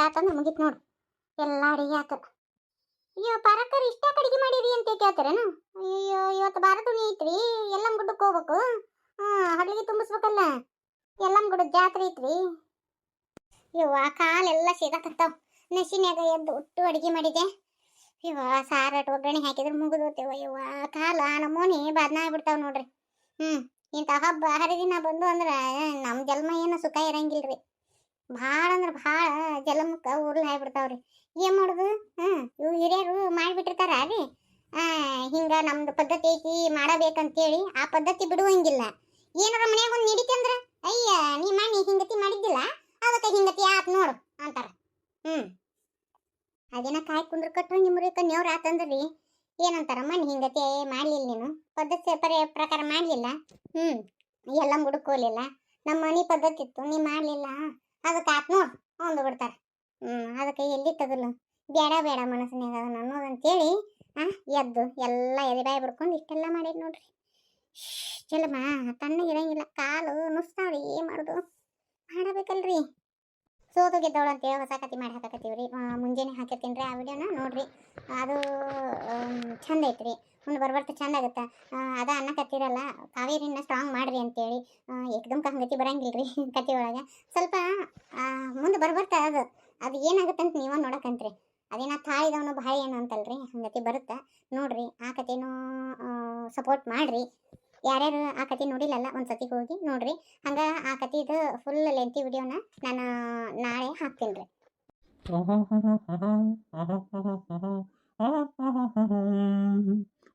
ಆತಂದ್ರೆ ಮುಗಿತ್ ನೋಡು. ಎಲ್ಲ ಅಡಿಗೆ ಆತ. ಅಯ್ಯೋ, ಪರಕರ್ ಇಷ್ಟ ಅಡಿಗೆ ಮಾಡಿರಿ ಅಂತ ಕೇಳ್ತಾರೇನು? ಅಯ್ಯೋ ಇವತ್ತು ಬಾರದುಣಿ ಐತ್ರಿ ಎಲ್ಲಮ್ಮ ಗುಡ್ಡಕ್ಕೆ ಹೋಗ್ಬೇಕು. ಹಾ ಹಡ್ಲಿಗೆ ತುಂಬಿಸ್ಬೇಕಲ್ಲ. ಎಲ್ಲಮ್ಮ ಗುಡ್ಡದ ಜಾತ್ರೆ ಐತ್ರಿ. ಇವ ಕಾಲೆಲ್ಲ ಸಿಗಾಕತ್ತಾವ. ನಶಿನ್ಯಾಗ ಎದ್ದು ಒಟ್ಟು ಅಡಿಗೆ ಮಾಡಿದೆ. ಇವ ಸಾರಟ್ ಒಗ್ಗರಣೆ ಹಾಕಿದ್ರೆ ಮುಗಿದೋತೇವ ಇವ ಕಾಲ ನಮೂನಿ ಬದ್ನ ಬಿಡ್ತಾವ ನೋಡ್ರಿ. ಹ್ಮ್ ಇಂಥ ಹಬ್ಬ ಹರಿದಿನ ಬಂದು ಅಂದ್ರೆ ನಮ್ಮ ಜನ್ಮ ಏನು ಸುಖ ಇರಂಗಿಲ್ರಿ. ಭಾಳ ಅಂದ್ರೆ ಭಾಳ ಜಲಮುಖ ಉರ್ಲ್ ಆಗ್ಬಿಡ್ತಾವ್ರಿ. ಏನು ಮಾಡುದು? ಹ್ಞೂ ಇವು ಹಿರಿಯರು ಮಾಡಿಬಿಟ್ಟಿರ್ತಾರ ರೀ. ಹಿಂಗೆ ನಮ್ದು ಪದ್ಧತಿ ಐತಿ ಮಾಡಬೇಕಂತೇಳಿ ಆ ಪದ್ಧತಿ ಬಿಡುವಂಗಿಲ್ಲ. ಏನಾರ ಮನ್ಯಾಗ ಒಂದು ನಡೀತಂದ್ರ ಅಯ್ಯ, ನೀ ಮಾಡಿ ಹಿಂಗತಿ ಮಾಡಿದ್ದಿಲ್ಲ, ಅದಕ್ಕೆ ಹಿಂಗತಿ ಆತ್ ನೋಡು ಅಂತಾರ. ಹ್ಞೂ ಅದೇನ ಕಾಯಿ ಕುಂದ್ರ ಕಟ್ಟು ನಿಮ್ರಿ ಕನ್ಯವ್ರ ಆತಂದ್ರಿ. ಏನಂತಾರ ಮಣ್ಣು ಹಿಂಗತಿ ಮಾಡಲಿಲ್ಲ ನೀನು. ಪದ್ಧತಿ ಪರಿ ಪ್ರಕಾರ ಮಾಡಲಿಲ್ಲ. ಹ್ಞೂ ಎಲ್ಲ ಮುಡುಕೋಲಿಲ್ಲ ನಮ್ಮ ಮನೆ ಪದ್ಧತಿ ಇತ್ತು, ನೀ ಮಾಡ್ಲಿಲ್ಲ. ಅದಕ್ಕೆ ಆತ್ ನೋಡು ಒಂದು ಬಿಡ್ತಾರೆ. ಹ್ಞೂ ಅದಕ್ಕೆ ಎಲ್ಲಿ ತಗಲು? ಬೇಡ ಬೇಡ ಮನಸ್ಸಿನಾಗ ಅದನ್ನ ಅನ್ನೋದಂತೇಳಿ ಹಾಂ ಎದ್ದು ಎಲ್ಲ ಎದೆಬಾಯಿ ಬಿಡ್ಕೊಂಡು ಇಷ್ಟೆಲ್ಲ ಮಾಡಿದ್ ನೋಡ್ರಿ. ಚಲಮ್ಮ ತಣ್ಣಗಿರಂಗಿಲ್ಲ ಕಾಲು ನುಸ್ತಾವ್ರಿ, ಏನು ಮಾಡೋದು? ಮಾಡಬೇಕಲ್ರಿ. ಸೋತು ಗೆದ್ದವಳು ಅಂತೇಳಿ ಹೊಸ ಕತಿ ಮಾಡಿ ಹಾಕಕತ್ತೀವಿ ರೀ ಮುಂಜಾನೆ ಹಾಕಿರ್ತೀನಿ ಆ ವಿಡಿಯೋನ ನೋಡಿರಿ. ಅದು ಚಂದ ಐತ್ರಿ. ಮುಂದೆ ಬರ್ಬರ್ತ ಚಂದ ಆಗುತ್ತೆ ಅದ ಅನ್ನ ಕತ್ತಿರಲ್ಲ ಕಾವೇರಿನ ಸ್ಟ್ರಾಂಗ್ ಮಾಡ್ರಿ ಅಂತೇಳಿ ಏಕದಮ್ ಹಂಗತಿ ಬರಂಗಿಲ್ರಿ ಕತಿ ಒಳಗೆ ಸ್ವಲ್ಪ ಮುಂದೆ ಬರ್ಬರ್ತ ಅದು ಅದು ಅಂತ ನೀವ ನೋಡಕಂತ್ರಿ ಅದೇನ ತಾಯಿದವನು ಬಾಯಿ ಏನು ಅಂತಲ್ರಿ ಹಂಗತಿ ಬರುತ್ತೆ ನೋಡ್ರಿ ಆ ಕತೆನೂ ಸಪೋರ್ಟ್ ಮಾಡ್ರಿ ಯಾರ್ಯಾರು ಆ ಕತೆ ನೋಡಿಲ್ಲಲ್ಲ ಒಂದು ಸತಿ ಹೋಗಿ ನೋಡ್ರಿ ಹಂಗ ಆ ಕತೆದು ಫುಲ್ ಲೆಂತಿ ವಿಡಿಯೋನ ನಾನು ನಾಳೆ ಹಾಕ್ತೀನಿ ರೀ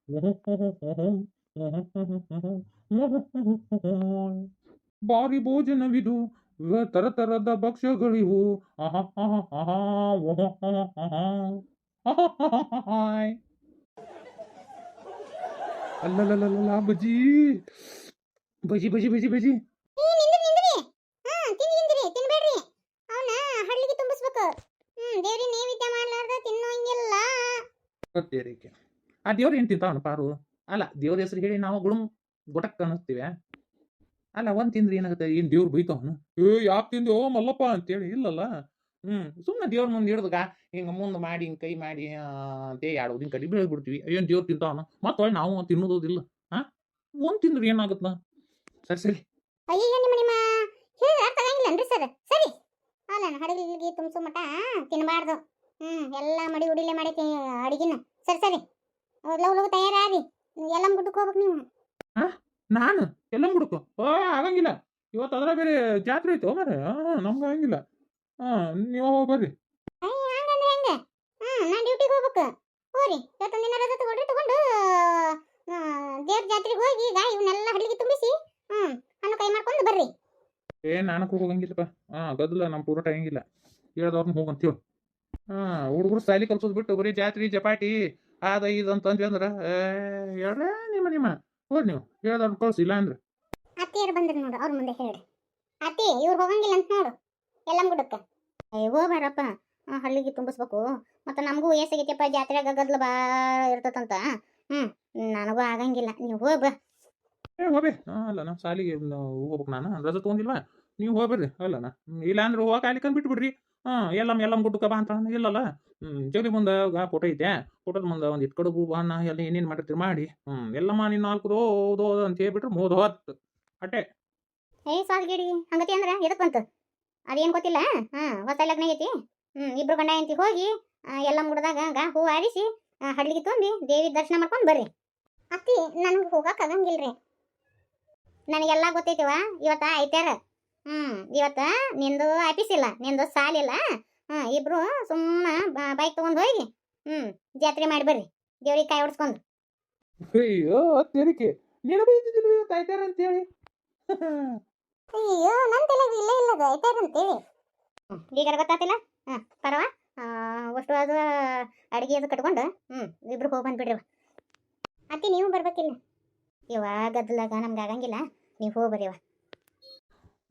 ಬಾರಿ ಭೋಜನವಿದು. ತರತರದ ತರ ತರದ ಭಕ್ಷ್ಯಗಳಿವು. ಅಲ್ಲಲ್ಲ ಬಜಿ ಬಜಿ ಬಜಿ ಬಜಿ ಬಜಿ ಹ್ಮ್ ದೇವ್ರಿ ನೈವೇದ್ಯ ಮಾಡ್ಲಾರ್ದ ತಿನ್ನೋಂಗಿಲ್ಲ. ದೇವರಿಗೆ ಆ ದೇವ್ರು ಏನ್ ತಿಂತಾವನ ಪಾರು? ಅಲ್ಲ, ದೇವ್ರ ಹೆಸರು ಹೇಳಿ ನಾವು ಗುಡುಂ ಗೊಟಕ್ ಕಾಣಿಸ್ತೀವ ಅಲ್ಲ, ಒಂದ್ ತಿಂದ್ರೆ ಏನಾಗುತ್ತೆ? ಏನ್ ದೇವ್ರು ಬೈತಾವನು? ಏ, ಯಾಕೆ ಓ, ಮಲ್ಲಪ್ಪ ಅಂತೇಳಿ. ಇಲ್ಲಲ್ಲ. ಹ್ಮ್ ಸುಮ್ಮನೆ ದೇವ್ರ ಮುಂದೆ ಹಿಡ್ದಗ, ಹಿಂಗ ಮುಂದೆ ಮಾಡಿ, ಹಿಂಗ್ ಕೈ ಮಾಡಿ ಅಂತೇ ಎರಡು ದಿನ ಕಡಿ ಬೀಳ್ಬಿಡ್ತೀವಿ ಬಿಡ್ತೀವಿ. ಏನ್ ದೇವ್ರು ತಿಂತಾವನ? ಮತ್ತೆ ನಾವು ತಿನ್ನೋದಿಲ್ಲ ಹಾ ಒಂದ್ ತಿಂದ್ರೆ ಏನಾಗುತ್ತ ಸರಿ ಸರಿ. ಅಯ್ಯೋ ನಿಮ್ಮ ನಿಮ್ಮ ಅರ್ಥ ಸರ್? ಸರಿ. ಅಲ್ಲ ತುಂಬಿಸೋ ಮಟ ತಿನ್ನಬಾರ್ದು ಹ್ಮ್, ಎಲ್ಲ ಮಡಿ ಉಡಿಲೆ ಮಾಡಿ ಅಡಿಗಿನ. ಸರಿ ಸರಿ. ಲವ್ ಲವ್ ತಯಾರಾಗಿ ಎಲ್ಲ ಗುಡ್ಡಕ್ಕೆ ಹೋಗ್ಬೇಕು ನೀವು. ನಾನು? ಎಲ್ಲ ಗುಡ್ಕು ಓ ಆಗಂಗಿಲ್ಲ. ಇವತ್ತು ಅದರ ಬೇರೆ ಜಾತ್ರೆ ಐತೆ ಮರ ನಮ್ಗೆ ಆಗಂಗಿಲ್ಲ. ಹಾಂ ನೀವು ಹೋಗ್ ಬರ್ರಿ. ಹಂಗಂದ್ರೆ ಹೆಂಗ? ಹ್ಮ್ ನಾ ಡ್ಯೂಟಿಗೆ ಹೋಗ್ಬೇಕು. ಹೋರಿ ಇವತ್ತೊಂದು ದಿನ ರಜೆ ತಗೊಳ್ರಿ ತಗೊಂಡು ದೇವ್ರ ಜಾತ್ರೆಗೆ ಹೋಗಿ ಈಗ ಇವನ್ನೆಲ್ಲ ಹಡಲಿಗೆ ತುಂಬಿಸಿ ಹ್ಞೂ ಹಣ್ಣು ಕೈ ಮಾಡ್ಕೊಂಡು ಬರ್ರಿ. ಏ ನಾನು ಹೋಗಂಗಿಲ್ಲಪ್ಪ. ಹಾ ಗದ್ದಲ ನಮ್ಮ ಪೂರ ಹಂಗಿಲ್ಲ ಹೇಳ್ದವ್ರನ್ನ ಹೋಗಂತೀವ ಹಾ ಹುಡುಗರು ಸಾಲಿ ಕಲ್ಸೋದು ಬಿಟ್ಟು ಬರೀ ಜಾತ್ರೆ ಜಪಾಟಿ ಅದ ಇದು ಅಂತಂದ್ವಿ ಅಂದ್ರ ಹೇಳ್ರೆ ನಿಮ್ಮ ನಿಮ್ಮ ಹೋರಿ ನೀವು ಹೇಳ್ದವ್ರು ಕಳ್ಸಿ ಇಲ್ಲ ಅಂದ್ರೆ. ಅತ್ತಿಯರು ಬಂದ್ರಿ ನೋಡು ಅವ್ರ ಮುಂದೆ ಹೇಳ್ರಿ. ಅತ್ತಿ ಇವ್ರು ಹೋಗಂಗಿಲ್ಲ ಅಂತ ನೋಡು ಎಲ್ಲ ಗುಡ್ಡಕ್ಕೆ ಅಯ್ಯೋ ಬಾರಪ್ಪ ಹಳ್ಳಿಗೆ ತುಂಬಿಸ್ಬೇಕು ಮತ್ತು ನಮಗೂ ವಯಸ್ಸಾಗೈತಿಯಪ್ಪ ಜಾತ್ರೆಗ ಗದ್ಲು ಬಾ ಇರ್ತದಂತ ಹ್ಮ್ ನನಗೂ ಆಗಂಗಿಲ್ಲ ನೀವು ಹೋಗ ಏ ಹೋಗ್ಬೇ ಅಲ್ಲ ನಾ ಸಾಲಿಗೆ ಹೋಗ್ಬೇಕು ನಾನು ರಜೆ ತೊಗೊಂಡಿಲ್ವಾ? ನೀವು ಹೋಗ್ಬರ್ರಿ ಅಲ್ಲ ನಾ ಇಲ್ಲ ಅಂದ್ರೆ ಹೋಗಿ ಅಲ್ಲಿ ಕಂಡು ಬಿಟ್ಬಿಡ್ರಿ. ಹಾ ಎಲ್ಲಮ್ಮ ಎಲ್ಲಮ್ಮ ಗುಡ್ಡಕ್ಕೆ ಬಾ ಅಂತ ಇಲ್ಲಲ್ಲ ಜಗಲಿ ಮುಂದೆ ಫೋಟೋ ಐತೆ. ಫೋಟೋದ ಮುಂದೆ ಒಂದು ಇಟ್ಟು ಬಾ ಎಲ್ಲ ಏನೇನು ಮಾಡಿರ್ತೀರಿ ಮಾಡಿ. ಹ್ಮ್ ಎಲ್ಲಮ್ಮ ನೀನು ನಾಲ್ಕು ರೋದು ಅಂತ ಹೇಳ್ಬಿಟ್ರೆ ಮೂದು ಹೊತ್ತು. ಅಟ್ಟೆ. ಏ ಸಾಲ್ಗಿಡಿ ಹಂಗತಿ ಅಂದ್ರೆ ಎದಕ್ಕೆ ಬಂತು? ಅದೇನು ಗೊತ್ತಿಲ್ಲ, ಹಾ, ಹೊಸ ಲಗ್ನ ಐತಿ. ಹ್ಮ್, ಇಬ್ರು ಗಂಡ ಹೆಂಡತಿ ಹೋಗಿ ಎಲ್ಲಮ್ಮ ಗುಡ್ದಾಗ ಗಾ ಹೂ ಆರಿಸಿ ಹಡ್ಲಿಗೆ ತುಂಬಿ ದೇವಿ ದರ್ಶನ ಮಾಡ್ಕೊಂಡು ಬರ್ರಿ. ಅತ್ತಿ, ನನಗೆ ಹೋಗಕ್ ಆಗಂಗಿಲ್ರಿ. ನನಗೆಲ್ಲ ಗೊತ್ತೈತಿವ ಇವತ್ತ ಐತ್ಯಾರ? ಹ್ಮ್ ಇವತ್ತ ನಿಂದು ಆಫೀಸ್ ಇಲ್ಲ ನಿಂದು ಸಾಲಿಲ್ಲ ಹ್ಮ್ ಇಬ್ರು ಸುಮ್ಮನೆ ಬೈಕ್ ತಗೊಂಡ್ ಹೋಗಿ ಹ್ಮ್ ಜಾತ್ರೆ ಮಾಡಿ ಬರ್ರಿ ದೇವ್ರಿಗೆ ಕಾಯಿ ಹೊಡ್ಸ್ಕೊಂಡು. ಅಯ್ಯೋ ತೆರಿಕೆ ನೀನು ಅಂತೇಳಿ? ಅಯ್ಯೋ ನನ್ನ ತಲೆಗೆ ಇಲ್ಲ ಇಲ್ಲದ ಅಂತೇಳಿ. ಈಗ ಗೊತ್ತಾತಿಲ್ಲ? ಹಾಂ ಪರವ ಅಷ್ಟು ಅದು ಅಡಿಗೆ ಅದು ಕಟ್ಕೊಂಡು ಹ್ಞೂ ಇಬ್ರು ಹೋಗಿ ಬಂದ್ಬಿಡ್ರಿ ಅತ್ತಿ ನೀವು ಬರ್ಬೇಕಿಲ್ಲ? ಇವಾಗ ಗದ್ದಲಾಗ ನಮ್ಗೆ ಆಗಂಗಿಲ್ಲ ನೀವು ಹೋಗಿ ಬರ್ರಿವ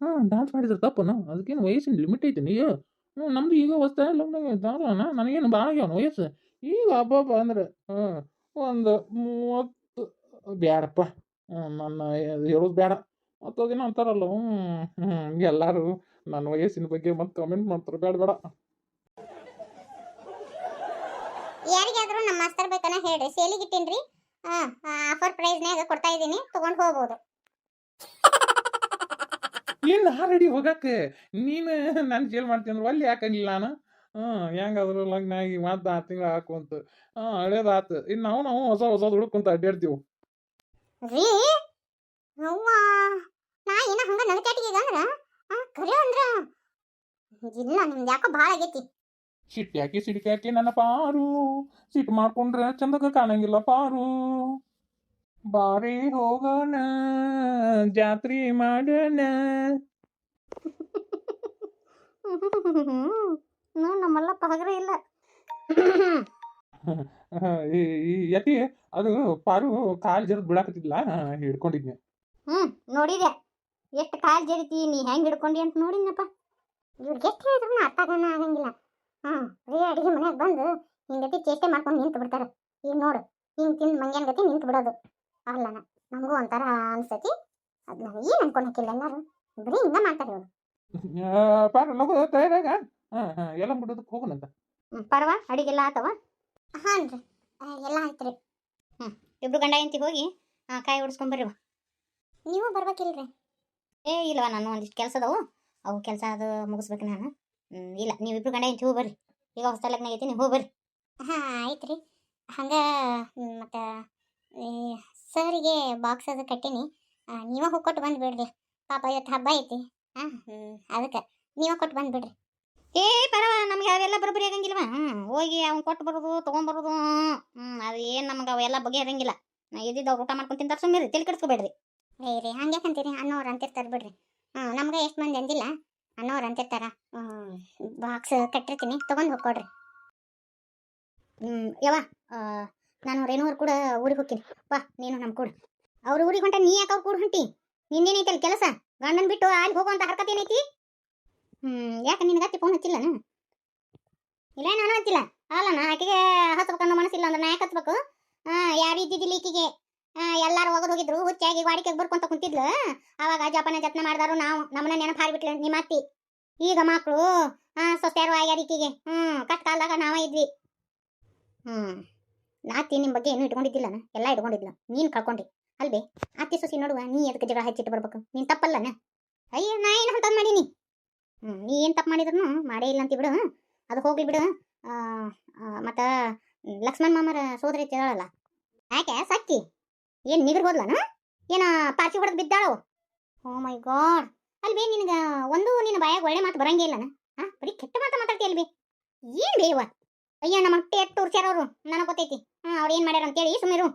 ಹಾಂ ಡಾನ್ಸ್ ಮಾಡಿದ್ರೆ ತಪ್ಪನ? ಅದಕ್ಕೇನು ವಯಸ್ಸಿನ ಲಿಮಿಟ್ ಐತೆ ನೀ ಹ್ಞೂ, ನಮ್ದು ಈಗ ಹೊಸ್ತ ದಾರಣ ನನಗೇನು ಭಾಳ ಆಗ್ಯಾವ ವಯಸ್ಸು? ಈಗ ಹಬ್ಬ ಅಂದ್ರೆ ಹ್ಞೂ ಒಂದು ಮೂವತ್ತು, ಬ್ಯಾಡಪ್ಪ. ನನ್ನ ಹೇಳೋದು ಬೇಡ ಮತ್ತು ಅದೇನೋ ಅಂತಾರಲ್ಲ, ಹ್ಞೂ ಹ್ಞೂ, ಎಲ್ಲರೂ ನನ್ನ ವಯಸ್ಸಿನ ಬಗ್ಗೆ ಮತ್ತೆ ಕಮೆಂಟ್ ಮಾಡ್ತಾರೆ. ಬೇಡ ಬೇಡ ಯಾರಿಗಾದರೂ ನಮ್ಮ ಮಾಸ್ತರ್ ಬೇಕನ್ನ ಹೇಳ್ರಿ ಸೇಲಿಗಿಟ್ಟೇನ್ರಿ ಆಫರ್ ಪ್ರೈಸ್ನ್ಯಾಗ ಕೊಡ್ತಾ ಇದ್ದೀನಿ, ತೊಗೊಂಡು ಹೋಗ್ಬೋದು. ಏನು ರೆಡಿ ಹೋಗಕ್ಕೆ ನೀನು ನಾನು ಜೇಲ್ ಮಾಡ್ತೀನಿ ಅಂದ್ರೆ ಅಲ್ಲಿ ಯಾಕಂಗಿಲ್ಲ ನಾನು? ಹ್ಞೂ ಹೆಂಗಾದ್ರು ಲಗ್ನ ಆಗಿ ಮತ್ತೆ ಆರು ತಿಂಗಳು ಹಾಕುವಂತ ಹಾಂ ಹಳೇದಾತು. ಇನ್ನು ನಾವು ನಾವು ಹೊಸ ಹೊಸ ಹುಡುಕೊಂತ ಅಡ್ಡಾಡ್ತೀವಿ ರೀ ಅವ್ವ ನಾ ಏನ ಹಂಗ ನಗಚಾಟಿಗೆ ಅಂದ್ರ ಆ ಕರೆ ಅಂದ್ರ ಇಲ್ಲ ನಿಮ್ದು ಯಾಕೋ ಭಾಳ ಆಗೈತಿ. ಸಿಟ್ಟು ಯಾಕೆ ಸಿಡಿಕೆ ಯಾಕೆ ನನ್ನ ಪಾರು ಸಿಟ್ಟು ಮಾಡ್ಕೊಂಡ್ರೆ ಚಂದಕ್ಕೆ ಕಾಣಂಗಿಲ್ಲ ಪಾರು. ಬಾರಿ ಹೋಗೋಣ ಜಾತ್ರೆ ಮಾಡೋಣ. ನೋ ನಮ್ಮಲ್ಲಪ್ಪ ಹಗರ ಇಲ್ಲ. ಯತಿ ಅದು ಪಾರು ಕಾಲು ಜರದ್ ಬಿಡಾಕತ್ತಿದ್ಲ ಹಿಡ್ಕೊಂಡಿದ್ನೆ. ಹ್ಮ್ ನೋಡಿದೆ ಎಷ್ಟು ಕಾಲ್ ಜರಿತಿ ನೀ ಹೆಂಗ್ ಹಿಡ್ಕೊಂಡಿ ಅಂತ ನೋಡಿದ್ನಪ್ಪ. ಇವ್ರಿಗೆ ಎಷ್ಟು ಹೇಳಿದ್ರು ಅರ್ಥ ಆಗಣ ಆಗಂಗಿಲ್ಲ. ಹ್ಮ್ ರೀ ಅಡಿಗೆ ಮನೆಗೆ ಬಂದು ಹಿಂಗತಿ ಚೇಷ್ಟೆ ಮಾಡ್ಕೊಂಡು ನಿಂತು ಬಿಡ್ತಾರೆ ಈಗ ನೋಡು ಹಿಂಗ್ ತಿಂದು ಮಂಗ್ಯಾನ್ ಗತಿ ನಿಂತು ಬಿಡೋದು ಅಲ್ಲನ ನಮಗೂ ಒಂಥರ ಅನ್ಸತಿ. ಅದ್ ನಾವು ಏನ್ ಅನ್ಕೊಳಕಿಲ್ಲ ಎಲ್ಲಾರು? ಬರೀ ಹಿಂಗ ಮಾಡ್ತಾರೆ ಇವರು. ಪಾರು ಲಗು ತಯಾರಾಗ? ಹಾಂ ಹಾಂ ಎಲ್ಲ ಬಿಡೋದಕ್ಕೆ ಹೋಗೋಣಂತ ಪರ್ವ ಅಡಿಗೆಲ್ಲ ಆತವ? ಹಾನ್ರಿ ಎಲ್ಲ ಆಯ್ತ್ರಿ. ಹ್ಮ್ ಇಬ್ರು ಗಂಡ ಹೆಂಡತಿ ಹೋಗಿ ಆ, ಕಾಯಿ ಓಡಿಸ್ಕೊಂಡ್ ಬರ್ರಿ ನೀವು ಬರ್ಬೇಕಿಲ್ರಿ. ಏ ಇಲ್ವಾ ನಾನು ಒಂದಿಷ್ಟು ಕೆಲಸ ಅದಾವು. ಅವು ಕೆಲಸ ಅದು ಮುಗಿಸ್ಬೇಕು ನಾನು. ಹ್ಮ್, ಇಲ್ಲ ನೀವಿಬ್ರು ಗಂಡ ಹೆಂಡತಿ ಹೋಗಿ ಬರ್ರಿ ಈಗ ಹೊಸ ಲಗ್ನ ಆಗೈತಿ ನೀವು ಹೋಗ್ಬರ್ರಿ. ಹಾಂ ಆಯ್ತು ರೀ ಹಂಗೆ ಮತ್ತು ಸರಿಗೆ ಬಾಕ್ಸ್ ಅದು ಕಟ್ಟೀನಿ. ನೀವ ಹೋಗಿ ಕೊಟ್ಟು ಬಂದುಬಿಡ್ರಿ ಪಾಪ ಇವತ್ತು ಹಬ್ಬ ಐತಿ. ಹಾಂ ಅದಕ್ಕೆ ನೀವ ಕೊಟ್ಟು ಬಂದು ಬಿಡ್ರಿ. ಏ ಪರವ ನಮ್ಗೆ ಅವೆಲ್ಲ ಬರೋಬ್ಬರಿ ಆಗಂಗಿಲ್ವಾ? ಹ್ಞೂ ಹೋಗಿ ಅವ್ನು ಕೊಟ್ಟು ಬರೋದು ತೊಗೊಂಬರೋದು ಹ್ಞೂ ಅದು ಏನು ನಮ್ಗೆ ಅವೆಲ್ಲ ಬಗೆಹರಂಗಿಲ್ಲ ನಾ ಇದ್ದಿದ್ದು ಅವ್ರು ಊಟ ಮಾಡ್ಕೊಂಡು ತಿಂತಾರೆ ಸುಮ್ಮನೆ ತಲೆ ಕೆಡಿಸ್ಕೊಬೇಡ್ರಿ. ಏ ರೀ ಹಂಗೆ ಅಂತೀರಿ ಅನ್ನೋರು ಅಂತಿರ್ತಾರೆ ಬಿಡ್ರಿ. ಹಾಂ ನಮ್ಗೆ ಎಷ್ಟು ಮಂದಿ ಅಂದಿಲ್ಲ. ಅನ್ನೋರು ಅಂತಿರ್ತಾರ. ಬಾಕ್ಸ್ ಕಟ್ಟಿರ್ತೀನಿ ತೊಗೊಂಡು ಹೋಗ್ಕೊಡ್ರಿ. ಹ್ಞೂ ಯಾವ ನಾನು ರೇಣುವರ್ ಕೂಡ ಊರಿಗೆ ಹೋಗ್ತೀನಿ. ಬಾ, ನೀನು ನಮ್ಮ ಕೂಡ. ಅವ್ರ ಊರಿಗೆ ಹೊಂಟ ನೀ ಯಾಕೆ ಅವ್ರ ಕೂಡ ಹೊಂಟಿ? ನಿಂದೇನೈತಿ ಅಲ್ಲಿ ಕೆಲಸ? ಗಂಡನ್ ಬಿಟ್ಟು ಅಲ್ಲಿ ಹೋಗುವಂತ ಹರ್ಕತ್ ಏನೈತಿ? ಹ್ಮ್, ಯಾಕೆ ನಿನಗೆ ಅತ್ತಿ ಫೋನ್ ಹಚ್ಚಿಲ್ಲ ಇಲ್ಲ, ನಾನು ಹಚ್ಚಿಲ್ಲ. ಅಲ್ಲ, ನಾ ಆಕೆಗೆ ಹಚ್ಬೇಕು ಅನ್ನೋ ಮನಸ್ಸಿಲ್ಲ ಅಂದ್ರೆ ನಾ ಯಾಕೆ ಹಚ್ಬೇಕು? ಯಾರು ಇದ್ದಿದ್ದಿಲ್ಲ ಈಕಿಗೆ. ಎಲ್ಲರೂ ಹೋಗೋದು ಹೋಗಿದ್ರು, ಹುಚ್ಚಾಗಿ ವಾಡಿಕೆಗೆ ಬರ್ಕೊಂತ ಕುಂತಿದ್ಲು. ಅವಾಗ ಜಪಾನ ಜತ್ನ ಮಾಡಿದಾರು ನಾವು. ನಮ್ಮನ್ನ ನೆನಪು ಹಾರಿಬಿಟ್ಲು ನಿಮ್ಮ ಅತ್ತಿ. ಈಗ ಮಕ್ಕಳು ಹಾ ಸೊಸ್ಯಾರು ಆಗ್ಯಾರ ಈಕಿಗೆ. ಹ್ಮ್ ಕಟ್ ಕಾಲದಾಗ ನಾವ ಇದ್ವಿ. ಹ್ಮ್. ನಾತಿ ನಿಮ್ಮ ಬಗ್ಗೆ ಏನು ಇಟ್ಕೊಂಡಿದ್ದಿಲ್ಲ ಎಲ್ಲ ಇಟ್ಕೊಂಡಿದ್ಲ. ನೀನ್ ಕಳ್ಕೊಂಡಿ ಅಲ್ವೇ? ಅತ್ತಿ ಸೊಸಿ ನೋಡುವ, ನೀ ಎದಕ್ಕೆ ಜಗಳ ಹಚ್ಚಿಟ್ಟು ಬರ್ಬೇಕು? ನೀನ್ ತಪ್ಪಲ್ಲನ? ಅಯ್ಯ, ನಾ ಏನು ಅಂತ ಮಾಡೀನಿ? ಹ್ಮ್, ನೀ ಏನು ತಪ್ಪು ಮಾಡಿದ್ರು ಮಾಡೇ ಇಲ್ಲ ಅಂತ ಬಿಡು. ಅದು ಹೋಗ್ಲಿ ಬಿಡು. ಮತ್ತ ಲಕ್ಷ್ಮಣ್ ಮಾಮರ ಸೋದರಿ ತಿಳಲ್ಲ ಯಾಕೆ? ಸಕ್ಕಿ? ಏನು ನಿಗರ್ ಹೋದ್ಲನ? ಏನ ಪಾಚಿ ಹೊಡೆದ್ ಬಿದ್ದಾಳು? ಓ ಮೈ ಗಾಡ್. ಅಲ್ವೇ, ನಿನಗ ಒಂದು ನಿನ್ನ ಬಾಯಾಗ ಒಳ್ಳೆ ಮಾತು ಬರಂಗೇ ಇಲ್ಲನ? ಹಾ ಬರೀ ಕೆಟ್ಟ ಮಾತು ಮಾತಾಡ್ತೀಯ ಅಲ್ವೇ? ಏನ್ ಬೇವ ಅಯ್ಯ, ನಮ್ಮ ಹೊಟ್ಟೆ ಎಟ್ಟು ತೋರ್ಸ್ಯಾರ ಅವರು ನನಗೆ ಗೊತ್ತೈತಿ. ಹಾ ಅವ್ರು ಏನು ಮಾಡ್ಯಾರ ಅಂತೇಳಿ ಸುಮ್ಮಿರು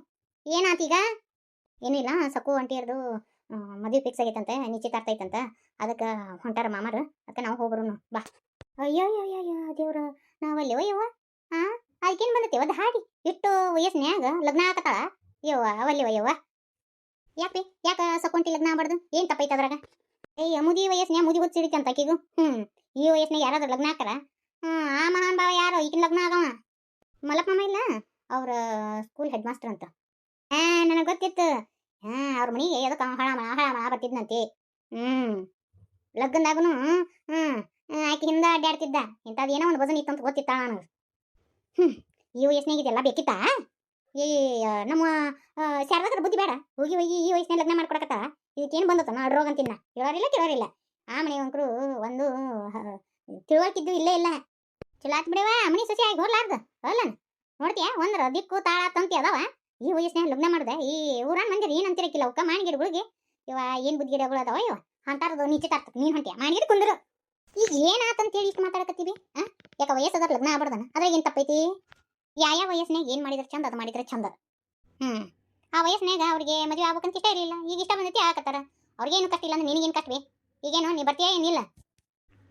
ಏನಾತೀಗ ಏನಿಲ್ಲ ಸಕ್ಕು ಅಂಟಿಯರ್ದು ಮದುವೆ ಫಿಕ್ಸ್ ಆಗೈತಂತೆ, ನಿಶ್ಚಿತಾರ್ಥ ಐತಂತ. ಅದಕ್ಕೆ ಹೊಂಟಾರ ಮಾಮಾರು. ಅದಕ್ಕೆ ನಾವು ಹೋಗ್ಬರೋನು ಬಾ. ಅಯ್ಯೋ ಅಯ್ಯೋ ಅಯ್ಯೋ ದೇವ್ರ ನಾವಲ್ಲಿ ಯವ್ವ? ಹಾ ಅದಕ್ಕೇನು ಬಂದೈತಿ ಒಂದು ಹಾಡಿ ಇಟ್ಟು ವಯಸ್ಸಿನ್ಯಾಗ ಲಗ್ನ ಆಗತ್ತಾಳ ಯವ್ವ ಅವಲ್ಲಿ ಯವ್ವ? ಯಾಕೆ ಯಾಕ ಸಕೊಂಟಿ ಲಗ್ನ ಆಗ್ಬಾರ್ದು? ಏನು ತಪ್ಪೈತೆ ಅದ್ರಾಗ? ಏಯ್ ಮುದಿ ವಯಸ್ಸಿನ್ಯಾಗ ಮುದಿ ಹುಚ್ಚಿಡಿತಿ ಅಂತ ಆಕಿಗೂ? ಹ್ಮ್, ಈ ವಯಸ್ಸಿನಾಗ ಯಾರಾದ್ರೂ ಲಗ್ನ ಹಾಕಾರ ಹ್ಮ್, ಆ ಮಹಾನ್ ಭಾವ ಯಾರು? ಈಗಿನ ಲಗ್ನ ಆಗವ? ಮಲಪ್ಪ ಮಾಮ ಇಲ್ಲ? ಅವ್ರ ಸ್ಕೂಲ್ ಹೆಡ್ ಮಾಸ್ಟರ್ ಅಂತ. ಹಾ, ನನಗೆ ಗೊತ್ತಿತ್ತು. ಹಾ, ಅವ್ರ ಮನೆಗೆ ಎದಕ್ಕೆ ಹಳ ಹಳ ಬರ್ತಿದ್ನಂತೆ. ಹ್ಮ್. ಲಗ್ನದಾಗುನು, ಹ್ಮ್ ಆಕೆ ಹಿಂದೆ ಅಡ್ಡಾಡ್ತಿದ್ದ. ಇಂಥದ್ದು ಏನೋ ಒಂದು ಭಜನೆ ಇತ್ತು ಅಂತ ಗೊತ್ತಿತ್ತ ನನಗೆ ಹ್ಮ್, ಈ ವಯಸ್ಸಿನಾಗ ಇದೆಲ್ಲ ಬೇಕಿತ್ತಾ? ಈ ನಮ್ಮ ಶಾರದಾಕರ ಬುದ್ಧಿ ಬೇಡ. ಹೋಗಿ ಹೋಗಿ ಈ ವಯಸ್ಸಿನ ಲಗ್ನ ಮಾಡ್ಕೊಡಕತ್ತ? ಇದಕ್ಕೇನು ಬಂದತ್ತ ನಾ ಅಡ್ರೋಗ ಅಂತಿನ್ನ ಕೇಳೋರಿಲ್ಲ ಕೇಳೋರಿಲ್ಲ. ಆ ಮನೆ ಒಂಕರು ಒಂದು ತಿಳುವಳಿಕಿದ್ದು ಇಲ್ಲೇ ಇಲ್ಲ. ಚಲೋ ಆತ್ ಬಿಡವ ಮನಿ ಸಸಿ ಆಗಿ ಹೋರ್ಲಾರ್ದ ಅಲ್ಲ ನೋಡ್ತೀಯ, ಒಂದ್ರ ದಿಕ್ಕು ತಾಳ ತಂತಿ ಅದಾವ. ಈ ವಯಸ್ಸಿನಾಗ ಲಗ್ನ ಮಾಡ್ದೆ. ಈ ಊರನ್ ಮಂದಿರ ಏನ್ ಅಂತಿರಕ್ಕಿಲ್ಲ ಅವಕ್ಕ ಮಾಣಿಗಿಡಗಳಿಗೆ. ಇವ ಏನ್ ಬುದ್ಧಿಗಿಡಗಳು ಅದಾವ ಇವ? ಅಂತಾರದು ನಿಶ್ಚಿತಾರ್ಥ ನೀನ್ ಹೊಂಟಿಯ? ಮಾಣಿಗಿಡ ಕುಂದ್ರು. ಈಗ ಏನಾತಂತ ಹೇಳಿ ಇಷ್ಟು ಮಾತಾಡಕತ್ತೀವಿ? ಆ? ಯಾಕ ವಯಸ್ಸದ ಲಗ್ನ ಆಗ್ಬಾರ್ದನ? ಅದ್ರ ಏನ್ ತಪ್ಪೈತಿ? ಯಾವ ಯಾವ ವಯಸ್ಸಿನಾಗ ಏನ್ ಮಾಡಿದ್ರೆ ಚಂದ ಅದ ಮಾಡಿದ್ರೆ ಚಂದ. ಹ್ಮ್. ಆ ವಯಸ್ಸಿನಾಗ ಅವ್ರಿಗೆ ಮದುವೆ ಆಗ್ಬೇಕಂತ ಇಷ್ಟ ಇರಲಿಲ್ಲ. ಈಗ ಇಷ್ಟ ಬಂದೈತಿ ಆಕತ್ತಾರ ಅವ್ರಿಗೇನು ಕಷ್ಟ ಇಲ್ಲ ಅಂದ್ರೆ ನಿನಗೇನು ಕಷ್ಟವೇ ಈಗೇನು ನೀ ಬರ್ತೀಯ ಏನಿಲ್ಲ?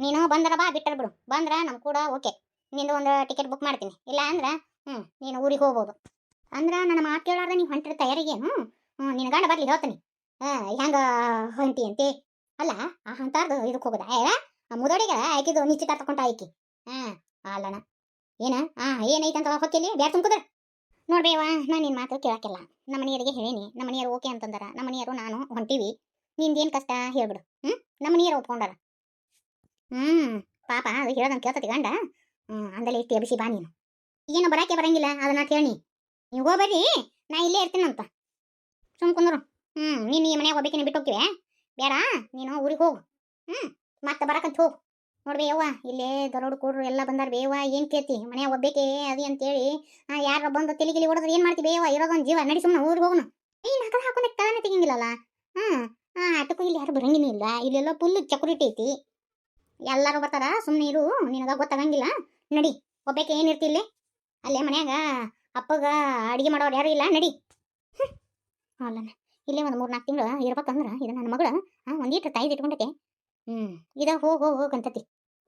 ನೀನು ಬಂದ್ರ ಬಾ ಬಿಟ್ಟರ್ ಬಿಡು. ಬಂದ್ರ ನಮ್ಮ ಕೂಡ ಓಕೆ. ನಿಂದು ಒಂದು ಟಿಕೆಟ್ ಬುಕ್ ಮಾಡ್ತೀನಿ. ಇಲ್ಲ ಅಂದ್ರೆ ಹ್ಞೂ ನೀನು ಊರಿಗೆ ಹೋಗ್ಬೋದು. ಅಂದ್ರೆ ನನ್ನ ಮಾತು ಕೇಳಾರ್ದ ನೀವು ಹೊಂಟಿರ ತಯಾರಿಗೆ ಹ್ಞೂ ಹ್ಞೂ ನಿನ್ನ ಗಂಡ ಬರ್ಲಿ ಹೇಳ್ತೀನಿ. ಹೆಂಗೆ ಹೊಂಟಿ ಅಂತೆ? ಅಲ್ಲ, ಆ ಅಂತಾರ್ದು ಇದಕ್ಕೆ ಹೋಗೋದ? ಆ ಮುದೋಡಿಗೆ ಆಕಿದು ನಿಶ್ಚಿತ ತಕೊಂಡ ಆಯ್ಕೆ. ಹಾಂ ಅಲ್ಲಣ ಏನ? ಆ, ಏನೈತೆ ಅಂತ ಹೊಕ್ಕಿಲಿ ಬ್ಯಾಡ ತುಂಬ್ಕುದ್ರ ನೋಡ್ಬೇವಾ ನಾನು ನಿನ್ನ ಮಾತು ಕೇಳಕ್ಕಿಲ್ಲ. ನಮ್ಮ ಮನೆಯವರಿಗೆ ಹೇಳೀನಿ. ನಮ್ಮ ಮನೆಯವರು ಓಕೆ ಅಂತಂದಾರ. ನಮ್ಮ ಮನೆಯವರು ನಾನು ಹೊಂಟಿವಿ. ನಿಂದೇನು ಕಷ್ಟ ಹೇಳ್ಬಿಡು. ಹ್ಞೂ ನಮ್ಮ ಮನೆಯವರು ಒಪ್ಕೊಂಡಾರ. ಹ್ಮ್, ಪಾಪ, ಅದು ಹೇಳೋದಂಗೆ ಕೇಳ್ತತಿ ಗಂಡ. ಹ್ಮ್, ಅಂದಲೇ ಇಟ್ಟು ಎಬ್ಸಿ ಬಾ ನೀನು. ಏನು ಬರಕ್ಕೆ ಬರಂಗಿಲ್ಲ, ಅದನ್ನ ಕೇಳಿ. ನೀವು ಹೋಗ್ಬೇಡ್ರಿ ನಾ ಇಲ್ಲೇ ಇರ್ತೀನಂತ. ಸುಮ್ ಕುಂದ್ರು. ಹ್ಮ್, ನೀನು ಈ ಮನ್ಯಾಗ ಹೋಗ್ಬೇಕಿನ ಬಿಟ್ಟು ಹೋಗ್ತೀವಿ? ಬೇಡ, ನೀನು ಊರಿಗೆ ಹೋಗು. ಹ್ಮ್, ಮತ್ತೆ ಬರಕಂತ ಹೋಗು. ನೋಡ್ಬೇ ಯವ್ವ, ಇಲ್ಲೇ ದರೋಡು ಕೂಡ್ರು ಎಲ್ಲ ಬಂದಾರ ಬೇವ ಏನ್ ಕೇಳ್ತಿ? ಮನ್ಯಾಗ ಒಬ್ಬೇಕೆ ಅದೇ ಅಂತೇಳಿ ಯಾರ ಬಂದು ತೆಲಿಗಿಲಿ ಗಿಲಿ ಹೊಡೆದ್ರೆ ಏನ್ ಮಾಡ್ತಿ ಬೇವ ಇರೋದೊಂದು ಜೀವ, ನಡಿ ಸುಮ್ಮನೆ ಊರಿಗೆ ಹೋಗುನು. ಈ ನಕಲ ಹಾಕೊಂಡೆ ತೆಗಿಂಗಿಲ್ಲಲ್ಲ ಹ್ಮ್ ಹಾ ಆಟಕ್ಕೂ ಇಲ್ಲಿ ಯಾರು ಬರಂಗಿನೂ ಇಲ್ಲ. ಇಲ್ಲೆಲ್ಲ ಫುಲ್ ಸೆಕ್ಯೂರಿಟಿ ಐತಿ. ಎಲ್ಲರೂ ಬರ್ತಾರ ಸುಮ್ಮನೆ ಇರು ನಿನಗ ಗೊತ್ತಾಗಂಗಿಲ್ಲ. ನಡಿ ಒಬ್ಬಕ್ಕೆ ಏನಿರ್ತಿ ಇಲ್ಲಿ? ಅಲ್ಲೇ ಮನ್ಯಾಗ ಅಪ್ಪಗ ಅಡಿಗೆ ಮಾಡೋರು ಯಾರು ಇಲ್ಲ? ನಡಿ. ಹ್ಮ್. ಅಲ್ಲನ, ಇಲ್ಲೇ ಒಂದು ಮೂರು ನಾಲ್ಕು ತಿಂಗಳು ಇರ್ಬೇಕಂದ್ರೆ ಇದು ನನ್ನ ಮಗಳು ಒಂದೀಟ್ರು ತಾಯಿ ಇಟ್ಕೊಂಡೈತೆ. ಹ್ಞೂ ಇದ ಹೋಗಿ ಹೋಗಿ ಹೋಗಿ ಅಂತತಿ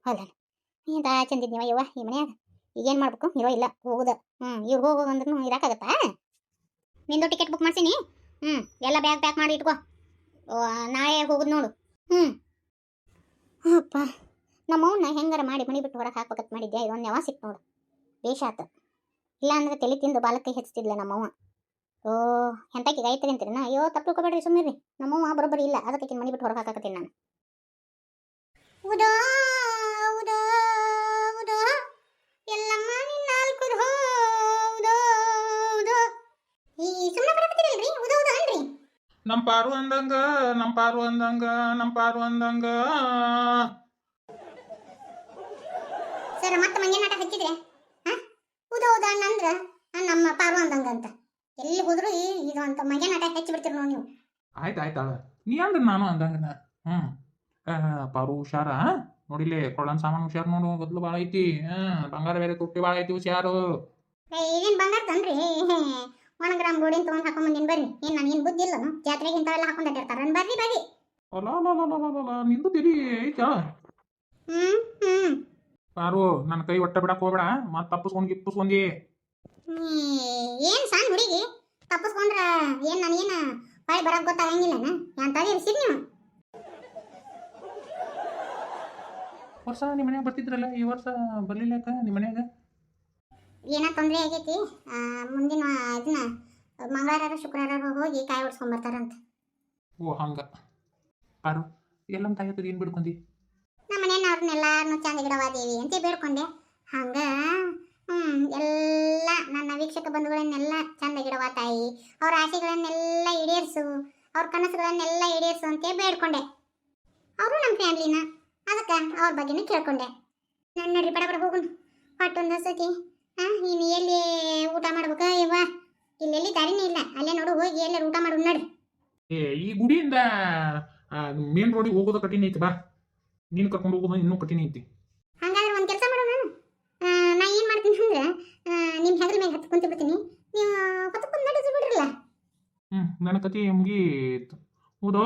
ಅಲ್ಲನ ಎಂತ ಚಂದಿದ್ನಿವ ಯವ್ವ ಈ ಮನ್ಯಾಗ? ಈಗೇನು ಮಾಡ್ಬೇಕು? ಇರೋ ಇಲ್ಲ, ಹೋಗುದ. ಹ್ಞೂ ಇವ್ರು ಹೋಗಿ ಹೋಗಿ ಅಂದ್ರೂ ನಿಂದು ಟಿಕೆಟ್ ಬುಕ್ ಮಾಡ್ಸೀನಿ? ಹ್ಞೂ ಎಲ್ಲ ಬ್ಯಾಗ್ ಪ್ಯಾಕ್ ಮಾಡಿ ಇಟ್ಕೋ. ನಾಳೆ ಹೋಗುದು ನೋಡು. ಹ್ಞೂ ಅಪ್ಪ. ನಮ್ಮವನ್ನ ಹೆಂಗಾರ ಮಾಡಿ ಮನಿ ಬಿಟ್ಟು ಹೊರಗೆ ಹಾಕ್ಬೇಕಂತ ಮಾಡಿದ್ದೆ ಇದೊಂದು ಯಾವ ಸಿಕ್ ನೋಡು. ಬೇಷಾತ ಇಲ್ಲ ಅಂದ್ರೆ ತಲೆ ತಿಂದು ಬಾಲಕ್ಕೆ ಹೆಚ್ಚಿದ್ಲೆ ನಮ್ಮವ್ವ. ಓ ಎಂತಕ್ಕೆ ಗೈ ನಾ? ಅಯ್ಯೋ ತಪ್ಪು ತಿಳ್ಕೊಬೇಡ್ರಿ ಸುಮ್ಮನೆ ನಮ್ಮವ್ವ ಬರೋಬ್ಬರಿ ಇಲ್ಲ. ಅದಕ್ಕೆ ಮನಿ ಬಿಟ್ಟು ಹೊರಗೆ ಹಾಕಕತ್ತೀನಿ ನಾನು. ಉದಾ ಉದಾ ಉದಾ. ಎಲ್ಲಮ್ಮ ನಿನ್ನ ನಾಲ್ಕು ಉದಾ ಉದಾ ಈ ಸುಮ್ಮನೆ ಬರಕತ್ತೀರಲ್ರಿ ಉದಾ ಉದಾ ಅನ್ರಿ. ನಮ್ಮ ಪಾರು ಅಂದಂಗ ನಮ್ಮ ಪಾರು ಅಂದಂಗ ನಮ್ಮ ಪಾರು ಅಂದಂಗ. ಸರ್ ಮತ್ತೆ ಮಂಗೆ ನಾಟಕ ಹಚ್ಚಿದ್ರೆ? ಹಾ? ಹೌದು ಉದಾ ಅಣ್ಣ ಅಂದ್ರ. ಆ, ನಮ್ಮ ಪಾರು ಅಂದಂಗ ಅಂತ. ಎಲ್ಲಿ ಹೋದ್ರು ಇದು ಅಂತ ಮಂಗೆ ನಾಟಕ ಹಚ್ಚಿ ಬಿಡ್ತೀರಿ ನೋಡಿ ನೀವು. ಆಯ್ತು ಆಯ್ತಾಳ ನೀ ಅಂದ್ರೆ ನಾನು ಅಂದಂಗನ? ಹ್ಮ್. ಪಾರು ಹುಷಾರ ನೋಡಿಲೆ ಕೊಳ್ಳನ್ ಸಾಮಾನು ಹುಷಾರ್ ನೋಡು ಬದ್ಲು ಭಾಳ ಐತಿ. ಬಂಗಾರ ಬೇರೆ ತುಟ್ಟಿ ಭಾಳ ಐತಿ ಹುಷಾರು. ಏನೇನ್ ಬಂಗಾರ ತನ್ರಿ ಒಣ ಗ್ರಾಮ್ ಗೋಡಿನ ತಗೊಂಡ್ ಹಾಕೊಂಡ್ ಬಂದಿನ್ ಬರ್ರಿ. ಏನ್ ನಾನು ಏನ್ ಬುದ್ಧಿ ಇಲ್ಲ ಜಾತ್ರೆಗೆ ಇಂಥವೆಲ್ಲ ಹಾಕೊಂಡ್ ಅಡ್ಡಿರ್ತಾರ ಬರ್ರಿ ಬರ್ರಿ. ಅಲ್ಲ ನಿಂದು ತಿಳಿ ಐತಾ ಹ್ಮ್ ಹ್ಮ್. ಪಾರು ನನ್ನ ಕೈ ಒಟ್ಟ ಬಿಡಕ್ ಹೋಗ್ಬೇಡ ಮತ್ ತಪ್ಪಿಸ್ಕೊಂಡ್ ಗಿಪ್ಪಿಸ್ಕೊಂಡಿ. ಏನ್ ಸಣ್ಣ ಹುಡುಗಿ? ತಪ್ಪಿಸ್ಕೊಂಡ್ರ ಏನ್ ನಾನು ಏನ ಹೊಳೆ ಬರಕ್ ಗೊತ್ತಾಗಂಗಿಲ್ಲ ಎಂತದೇ ಇರ್ಸಿದ್ ನೀವು? ವರ್ಷ ನಿಮ್ಮ ಮನ್ಯಾಗ ಬರ್ತಿದ್ರಲ್ಲ ಈ ವರ್ಷ ಬರ್ಲಿಲ್ಲ ಯಾಕ ನಿಮ್ಮ ಮನ್ಯಾಗ? ಏನ ತೊಂದ್ರೆ ಆಗೈತಿ? ಮುಂದಿನ ಇದನ್ನ ಮಂಗಳವಾರ ಶುಕ್ರವಾರ ಹೋಗಿ ಕಾಯಿ ಹೊಡ್ಸ್ಕೊಂಡ್ ಬರ್ತಾರಂತ. ಓ ಹಂಗ. ಪಾರು ಎಲ್ಲ ತಾಯಿ ಹತ್ತದ ಏನ್ ಬಿಡ್ಕೊಂಡಿ? ನಮ್ಮ ಮನೆಯವ್ರನ್ನೆಲ್ಲಾರನು ಚಂದ ಗಿಡವಾದೇವಿ ಅಂತ ಬೇಡ್ಕೊಂಡೆ. ಹಂಗ, ಹ್ಮ್, ಎಲ್ಲ ನನ್ನ ವೀಕ್ಷಕ ಬಂಧುಗಳನ್ನೆಲ್ಲ ಚಂದ ಗಿಡವ ತಾಯಿ ಅವ್ರ ಆಸೆಗಳನ್ನೆಲ್ಲ ಈಡೇರಿಸು, ಅವ್ರ ಕನಸುಗಳನ್ನೆಲ್ಲ ಈಡೇರಿಸು ಅಂತ ಬೇಡ್ಕೊಂಡೆ. ಅವರು ನಮ್ಮ ಫ್ಯಾಮಿಲಿನ. ಅದಕ್ಕೆ ಅವ್ರ ಬಗ್ಗೆನೂ ಕೇಳ್ಕೊಂಡೆ. ನನ್ನ ನಡ್ರಿ ಬಡ ಬಡ ಹೋಗುನು. ಪಟ್ಟೊಂದು ಸತಿ ಹಾ ನೀನು ಎಲ್ಲಿ ಊಟ ಮಾಡ್ಬೇಕಾ ಇವ ಇಲ್ಲೆಲ್ಲಿ ದಾರಿನೇ ಇಲ್ಲ. ಅಲ್ಲೇ ನೋಡು, ಹೋಗಿ ಎಲ್ಲರೂ ಊಟ ಮಾಡು ನೋಡ್ರಿ. ಈ ಗುಡಿಯಿಂದ ಮೇನ್ ರೋಡಿಗೆ ಹೋಗೋದು ಕಠಿಣ ಐತಿ ಬಾ. ನೀನ್ ಕರ್ಕೊಂಡು ಹೋಗೋದು ಇನ್ನೂ ಕಠಿಣ ಐತಿ. ಹಂಗಾದ್ರೆ ಒಂದು ಕೆಲಸ ಮಾಡೋಣ ನಾನು. ನಾ ಏನು ಮಾಡ್ತೀನಿ ಅಂದ್ರೆ ನಿಮ್ಮ ಹೆಗಲ ಮೇಲೆ ಹತ್ತು ಬಿಡ್ತೀನಿ. ನೀವು ಹೊತ್ತಕೊಂಡು ನಡೆಸಿ ಬಿಡ್ರಲ್ಲ. ಹ್ಮ್ ನನ್ನ ಕತಿ ಮುಗೀತು. ಉದೋ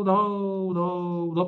ಉದೋ ಉದೋ ಉದೋ.